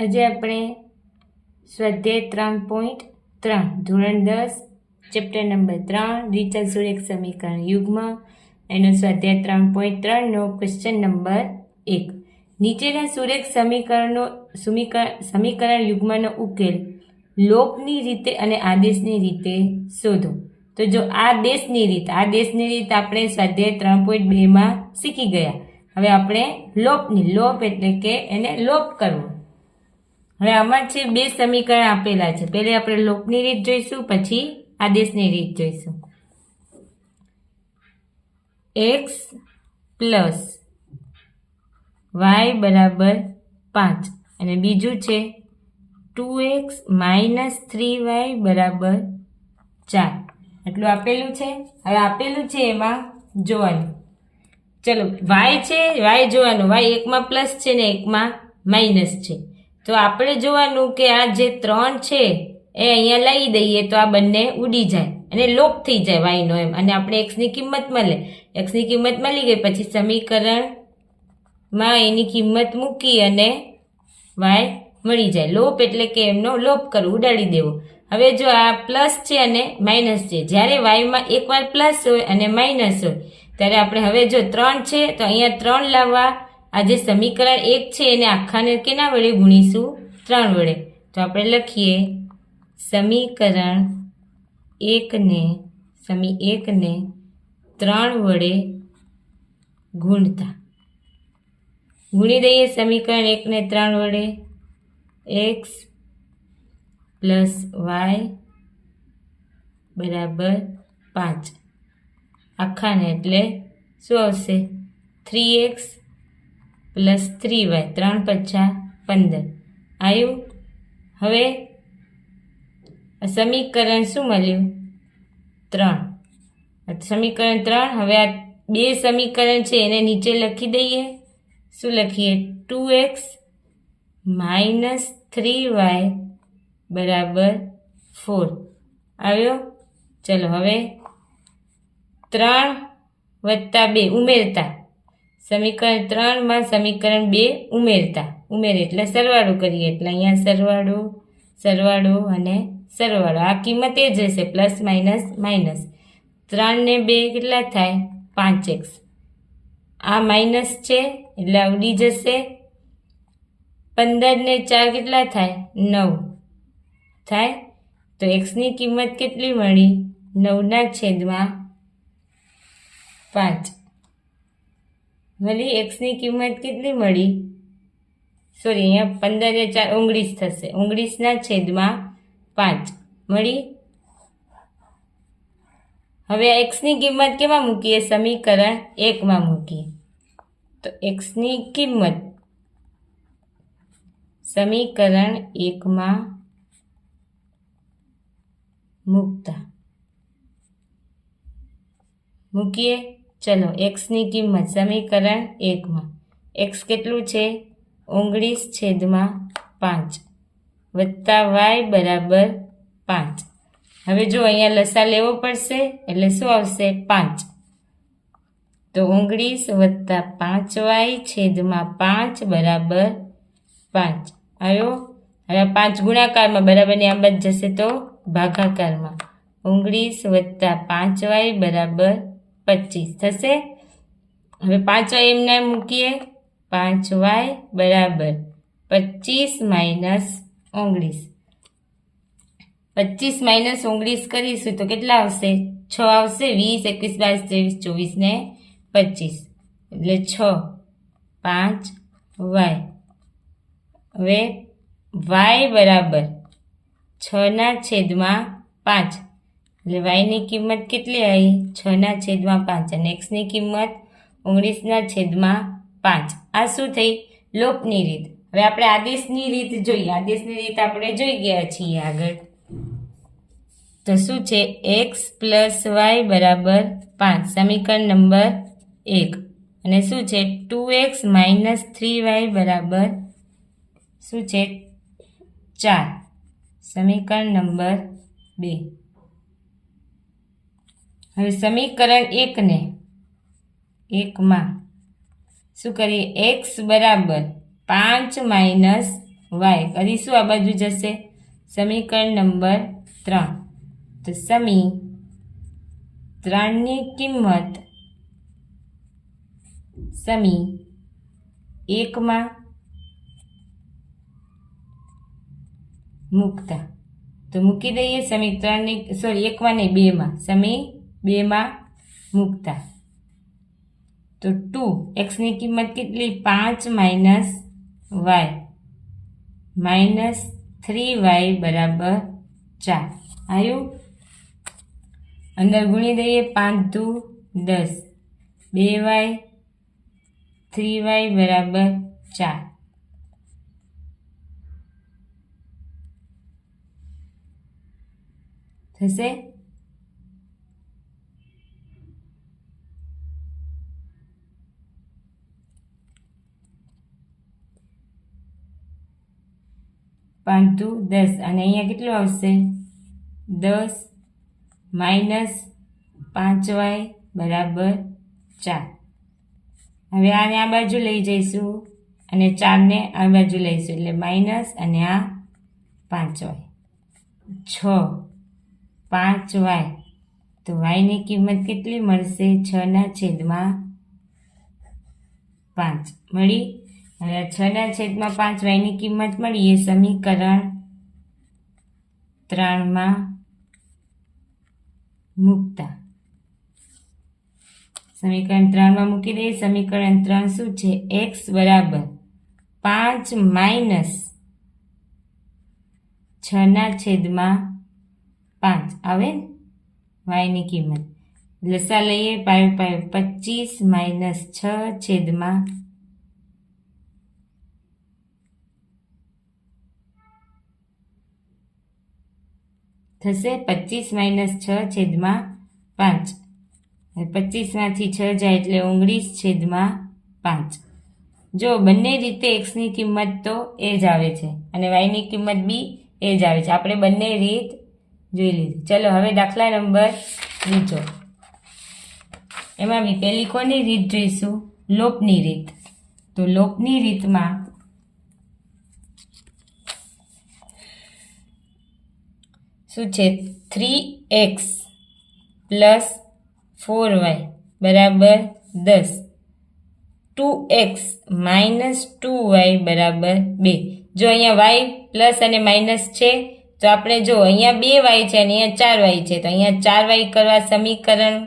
આજે આપણે સ્વાધ્યાય ત્રણ પોઈન્ટ ત્રણ, ધોરણ દસ ચેપ્ટર નંબર ત્રણ રીચલ સુરેખ સમીકરણ યુગમાં. એનો સ્વાધ્યાય ત્રણ પોઈન્ટ ત્રણનો ક્વેશ્ચન નંબર એક. નીચેના સુરેખ સમીકરણનો સમીકરણ સમીકરણ યુગમાંનો ઉકેલ લોકની રીતે અને આદેશની રીતે શોધો. તો જો આ દેશની રીત, આ દેશની રીત આપણે સ્વાધ્યાય ત્રણ પોઈન્ટ બેમાં શીખી ગયા. હવે આપણે લોપની લોપ એટલે કે એને લોપ કરવો. હવે આમાં છે બે સમીકરણ આપેલા છે. પહેલે આપણે લોકની રીત જોઈશું, પછી આદેશની રીત જોઈશું. એક્સ પ્લસ વાય બરાબર પાંચ. અને બીજું છે two X minus three Y બરાબર ચાર. એટલું આપેલું છે. હવે આપેલું છે એમાં જોવાનું. ચલો, વાય છે, વાય જોવાનું. વાય એકમાં પ્લસ છે ને એકમાં માઇનસ છે. તો આપણે જોવાનું કે આ જે ત્રણ છે, એ અહીંયા લઈ દઈએ તો આ બંને ઉડી જાય અને લોપ થઈ જાય વાયનો એમ. અને આપણે એક્સની કિંમત મળે. એક્સની કિંમત મળી ગઈ, પછી સમીકરણમાં એની કિંમત મૂકી અને વાય મળી જાય. લોપ એટલે કે એમનો લોપ કરવો, ઉડાડી દેવો. હવે જો આ પ્લસ છે અને માઇનસ છે. જ્યારે વાયમાં એકવાર પ્લસ હોય અને માઇનસ હોય, ત્યારે આપણે હવે જો ત્રણ છે, તો અહીંયા ત્રણ લાવવા આ જે સમીકરણ એક છે, એને આખાને કેના વડે ગુણીશું? ત્રણ વડે. તો આપણે લખીએ, સમીકરણ એકને સમી એકને ત્રણ વડે ગુણતા. ગુણી દઈએ સમીકરણ એકને ત્રણ વડે. એક્સ પ્લસ વાય બરાબર પાંચ. આખાને એટલે શું આવશે? Three X plus three Y ત્રણ પચાસ પંદર. આવ્યું હવે સમીકરણ શું મળ્યું? ત્રણ. સમીકરણ ત્રણ, હવે આ બે સમીકરણ છે, એને નીચે લખી દઈએ. શું લખીએ? Two X minus three Y બરાબર ફોર. આવ્યો? ચલો હવે ત્રણ વત્તા બે, ઉમેરતા. સમીકરણ ત્રણમાં સમીકરણ બે ઉમેરતા. ઉમેર એટલે સરવાળો કરીએ. એટલે અહીંયા સરવાળો સરવાળો અને સરવાળો. આ કિંમત એ જ રહેશે પ્લસ, માઇનસ માઇનસ. ત્રણને બે કેટલા થાય? પાંચ એક્સ. આ માઇનસ છે. એટલે આવડી જશે. પંદરને ચાર કેટલા થાય? નવ. થાય? તો એક્સની કિંમત કેટલી મળી? નવના છેદમાં પાંચ. મળી એક્સની કિંમત કેટલી મળી? સોરી અહીંયા પંદર ચાર, ઓગણીસ થશે. ઓગણીસના છેદમાં પાંચ. મળી? હવે એક્સની કિંમત કેમાં મૂકીએ? સમીકરણ એકમાં મૂકીએ. તો એક્સની કિંમત સમીકરણ એકમાં મૂકતા. મૂકીએ? ચલો એક્સની કિંમત સમીકરણ એકમાં એક્સ કેટલું છે? ઓગણીસ છેદમાં પાંચ. વત્તા વાય બરાબર પાંચ. હવે જો અહીંયા લસા લેવો પડશે, એટલે શું આવશે? પાંચ. તો ઓગણીસ વત્તા પાંચ વાય છેદમાં પાંચ બરાબર પાંચ. આવ્યો? હવે પાંચ ગુણાકારમાં બરાબરની આમ બાદ જશે તો ભાગાકારમાં. ઓગણીસ વત્તા પાંચ વાય બરાબર પચીસ થશે. હવે પાંચ વાય એમને મૂકીએ. પાંચ વાય બરાબર પચીસ માઇનસ ઓગણીસ. પચીસ માઇનસ ઓગણીસ કરીશું તો કેટલા આવશે? છ આવશે, વીસ, એકવીસ, બાવીસ, ત્રેવીસ, ચોવીસ ને પચીસ. એટલે છ, પાંચ, વાય. હવે વાય બરાબર છના છેદમાં પાંચ. એટલે વાયની કિંમત કેટલી આવી? છના છેદમાં પાંચ. અને એક્સની કિંમત ઓગણીસના છેદમાં પાંચ. આ શું થઈ? લોપની રીત. હવે આપણે આદેશની રીત જોઈએ. આદેશની રીત આપણે જોઈ ગયા છીએ આગળ. તો શું છે? એક્સ પ્લસ વાય બરાબર પાંચ. સમીકરણ નંબર એક. અને શું છે? Two X minus three Y બરાબર શું છે? ચાર. સમીકરણ નંબર બે. હવે સમીકરણ એકને એકમાં શું કરીએ? એક્સ બરાબર પાંચ માઇનસ વાય. કરીશું આ બાજુ જશે? સમીકરણ નંબર ત્રણ. તો સમી ત્રણની કિંમત સમી એકમાં મૂકતા. તો મૂકી દઈએ સમી ત્રણની સોરી, એકમાં નહીં, બેમાં. સમી બેમાં મૂકતા. તો ટુ એક્સની કિંમત કેટલી? પાંચ minus Y. Minus three Y બરાબર ચાર. આવ્યું અંદર ગુણી દઈએ પાંચ દુ દસ. બે વાય, થ્રી વાય બરાબર ચાર. થશે? પાંચ દુ દસ. અને અહીંયા કેટલું આવશે? દસ માઇનસ પાંચ વાય બરાબર ચાર. હવે આને આ બાજુ લઈ જઈશું અને ચારને આ બાજુ લઈશું. એટલે માઇનસ અને આ પાંચ વાય. છ પાંચ વાય. તો વાયની કિંમત કેટલી મળશે? છના છેદમાં પાંચ. મળી? હવે છના છેદમાં પાંચ વાયની કિંમત મળી એ સમીકરણ ત્રણમાં મૂકતા. સમીકરણ ત્રણમાં મૂકી દઈએ. સમીકરણ ત્રણ શું છે? એક્સ બરાબર પાંચ માઇનસ છના છેદમાં પાંચ. આવે? વાયની કિંમત. લસા લઈએ. પાયો પાયો પચીસ માઇનસ છ છેદમાં થશે પચીસ માઇનસ છ છેદમાં પાંચ. પચીસમાંથી છ જાય એટલે ઓગણીસ છેદમાં પાંચ. જો બંને રીતે એક્સની કિંમત તો એ જ આવે છે અને વાયની કિંમત બી એ જ આવે છે. આપણે બંને રીત જોઈ લીધી. ચલો, હવે દાખલા નંબર બીજો. એમાં બી પહેલી કોની રીત જોઈશું? લોપની રીત. તો લોપની રીતમાં શું છે? Three X plus four Y બરાબર દસ. Two X minus two Y બરાબર બે. જો અહીંયા વાય પ્લસ અને માઇનસ છે, તો આપણે જો અહીંયા બે વાય છે અને અહીંયા ચાર વાય છે, તો અહીંયા ચાર વાય કરવા સમીકરણ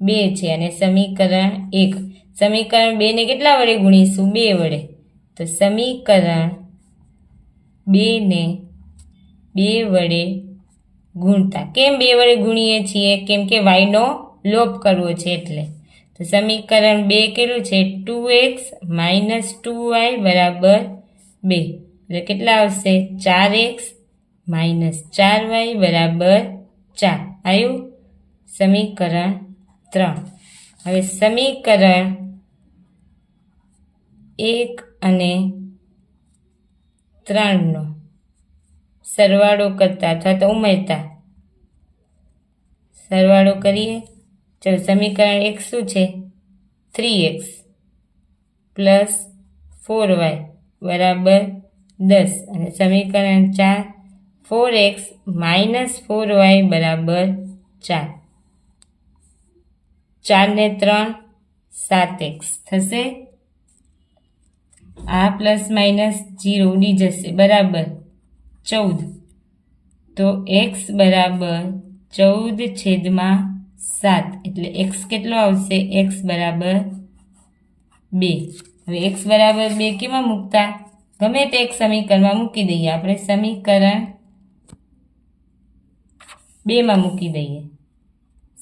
બે છે અને સમીકરણ એક. સમીકરણ બેને કેટલા વડે ગુણીશું? બે વડે. તો સમીકરણ બેને બે વડે ગુણતા. કેમ બે વડે ગુણીએ છીએ? કેમ કે વાયનો લોપ કરવો છે એટલે. તો સમીકરણ બે કેટલું છે two X minus two Y બરાબર બે. એટલે કેટલા આવશે? ચાર એક્સ માઇનસ ચાર વાય બરાબર ચાર. આવ્યું સમીકરણ ત્રણ. હવે સમીકરણ એક અને ત્રણનો સરવાળો કરતા અથવા તો ઉમેરતા. સરવાળો કરીએ. ચલો, સમીકરણ એક શું છે? Three X plus four Y બરાબર દસ. અને સમીકરણ ચાર four X minus four Y બરાબર ચાર. ચારને ત્રણ, સાત એક્સ થશે? આ પ્લસ માઇનસ જીરો ઉડી જશે. બરાબર. ચૌદ. તો એક્સ બરાબર ચૌદ છેદમાં સાત એટલે એક્સ કેટલો આવશે? એક્સ બરાબર બે. હવે એક્સ બરાબર બે કેમાં મૂકતા? ગમે તે એક સમીકરણમાં મૂકી દઈએ. આપણે સમીકરણ બેમાં મૂકી દઈએ.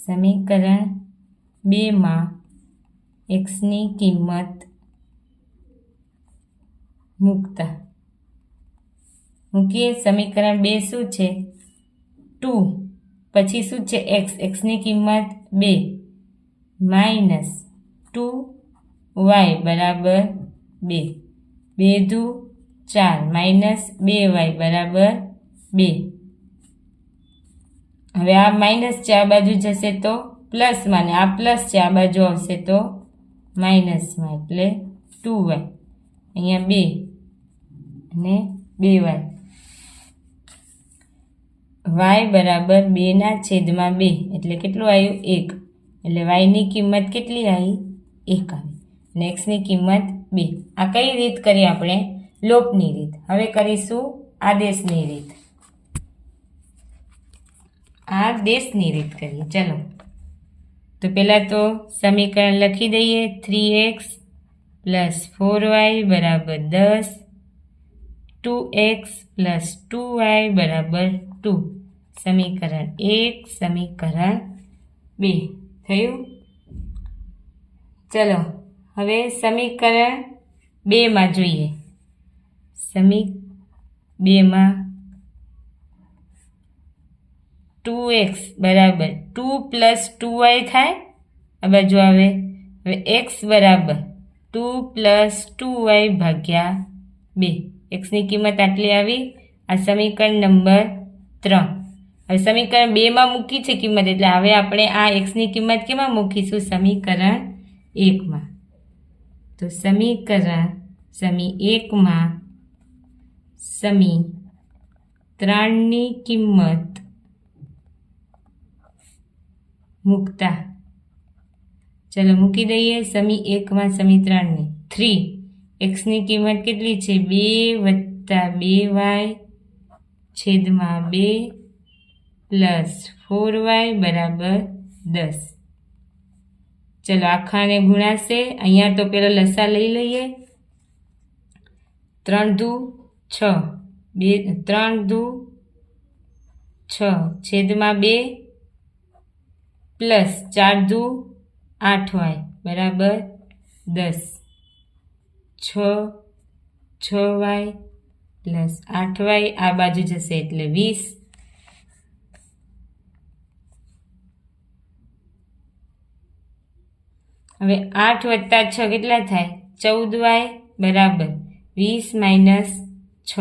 સમીકરણ બેમાં એક્સની કિંમત મૂકતા. મૂકીએ. સમીકરણ બે શું છે? ટુ પછી શું છે? એક્સ એક્સની કિંમત બે. માઇનસ ટુ વાય બરાબર બે. બે દુ ચાર. માઇનસ બે વાય બરાબર બે. હવે આ માઇનસ છે, આ બાજુ જશે તો પ્લસમાં ને આ પ્લસ છે, આ બાજુ આવશે તો માઇનસમાં એટલે ટુ વાય અહીંયા બે. અને બે વાય વાય બરાબર બેના છેદમાં બે. એટલે કેટલું આવ્યું? એક. એટલે વાયની કિંમત કેટલી આવી? એક આવી. અને એક્સની કિંમત બે. આ કઈ રીત કરી આપણે? લોપની રીત. હવે કરીશું આદેશની રીત. આ દેશની રીત કરીએ. ચલો. તો પહેલાં તો સમીકરણ લખી દઈએ. Three X plus four Y બરાબર દસ. Two X plus two Y બરાબર ટુ. સમીકરણ એક, સમીકરણ બે. થયું? ચલો, હવે સમીકરણ બેમાં જોઈએ. સમી, બેમાં ટુ એક્સ બરાબર. ટુ પ્લસ ટુ વાય થાય? આ બાજુ આવે. હવે એક્સ બરાબર. ટુ પ્લસ ટુ વાય ભાગ્યા બે. એક્સની કિંમત આટલી આવી. આ સમીકરણ નંબર ત્રણ. હવે સમીકરણ બેમાં મૂકી છે કિંમત, એટલે હવે આપણે આ એક્સની કિંમત કેમાં મૂકીશું? સમીકરણ એકમાં તો સમીકરણ સમી એકમાં સમી ત્રણની કિંમત મૂકતા. ચલો મૂકી દઈએ સમી એકમાં સમી ત્રણની થ્રી. એક્સની કિંમત કેટલી છે? બે વત્તા બે વાય છેદમાં બે પ્લસ ફોર વાય બરાબર દસ. ચલો, આખાને ગુણાશે. અહીંયા તો પેલો લસા લઈ લઈએ. ત્રણ દુ છ. બે, ત્રણ દુ છ. છેદમાં બે પ્લસ ચાર દુ આઠ વાય બરાબર દસ. છ છ વાય પ્લસ આઠ વાય આ બાજુ જશે એટલે વીસ. હવે આઠ વત્તા છ કેટલા થાય? ચૌદ વાય બરાબર વીસ માઇનસ છ.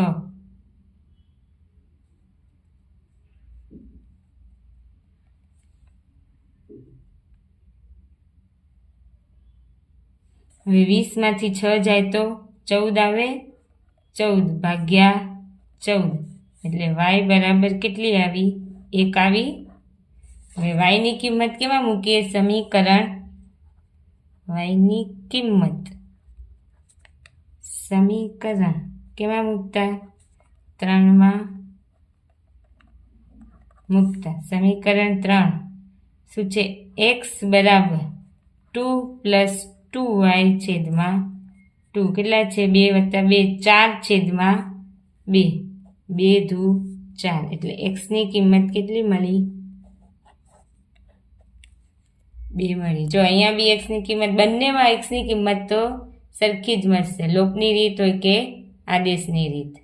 હવે વીસમાંથી છ જાય તો ચૌદ આવે ચૌદ ભાગ્યા ચૌદ. એટલે વાય બરાબર કેટલી આવી? એક આવી. હવે વાયની કિંમત કેમાં મૂકીએ? સમીકરણ વાયની કિંમત સમીકરણ કેમાં મૂકતા ત્રણમાં મૂકતા સમીકરણ ત્રણ શું છે એક્સ બરાબર ટુ પ્લસ ટુ વાય છેદમાં ટુ કેટલા છે બે વત્તા બે ચાર છેદમાં બે બે ધુ ચાર એટલે એક્સની કિંમત કેટલી મળી બે મળી. જો અહીંયા બી એક્સની કિંમત, બંનેમાં એક્સની કિંમત તો સરખી જ મળશે. લોપની રીત હોય કે આદેશની રીત.